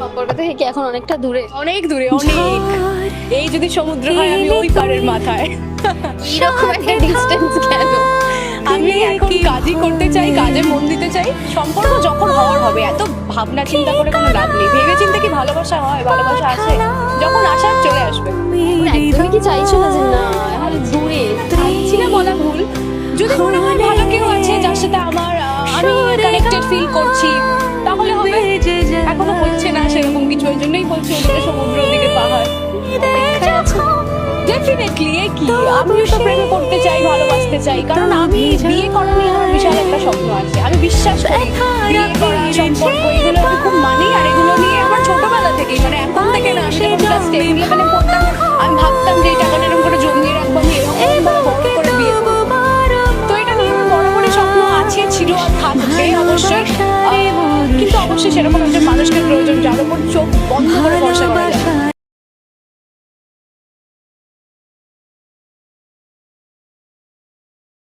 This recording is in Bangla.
সম্পর্ক থেকে এখন অনেকটা দূরে? অনেক দূরে অনেক। এই যদি সমুদ্র হয় আমি ওই পারের মাথায়। এরকম একটা ডিস্টেন্স কেন? আমি এখন কাজই করতে চাই কাজে মন দিতে চাই সম্পর্ক যখন হওয়ার হবে এত ভাবনা চিন্তা করে কোনো লাভ নেই। ভেবে চিন্তা কি ভালোবাসা হয় ভালোবাসা আছে? যখন আসার চলে আসবে। একদমই কি চাইছো না যে না এখন দূরে? চাইছি না বলা ভুল। যদি মনে হয় ভালো কেউ আছে যার সাথে আমার আমি কানেক্টেড ফিল করছি তাহলে হবে। ওদিকে সমুদ্র ওদিকে পাহাড়। ডেফিনেটলি এ কি? আমিও তো প্রেমে পড়তে চাই ভালোবাসতে চাই। কারণ আমি বিয়ে করা নিয়ে আমার বিশাল একটা স্বপ্ন আছে। আমি বিশ্বাস করি বিয়ে করা সম্পর্ক এগুলো আমি খুব মানি আর এগুলো নিয়ে আমার ছোটবেলা থেকেই মানে এখন থেকে না আমি যখন ক্লাস টেন ইলেভেনে পড়তাম আমি ভাবতাম যে এই টাকাটা এরকম করে জমিয়ে রাখব আমি এরকম বড় করে বিয়ে করব। তো এটা নিয়ে আমার বড় বড় স্বপ্ন আছে ছিল আর থাকবে অবশ্যই। অবশ্যই সেরকম একজন মানুষকে প্রয়োজন যার উপর চোখ বন্ধ করে ভরসা করা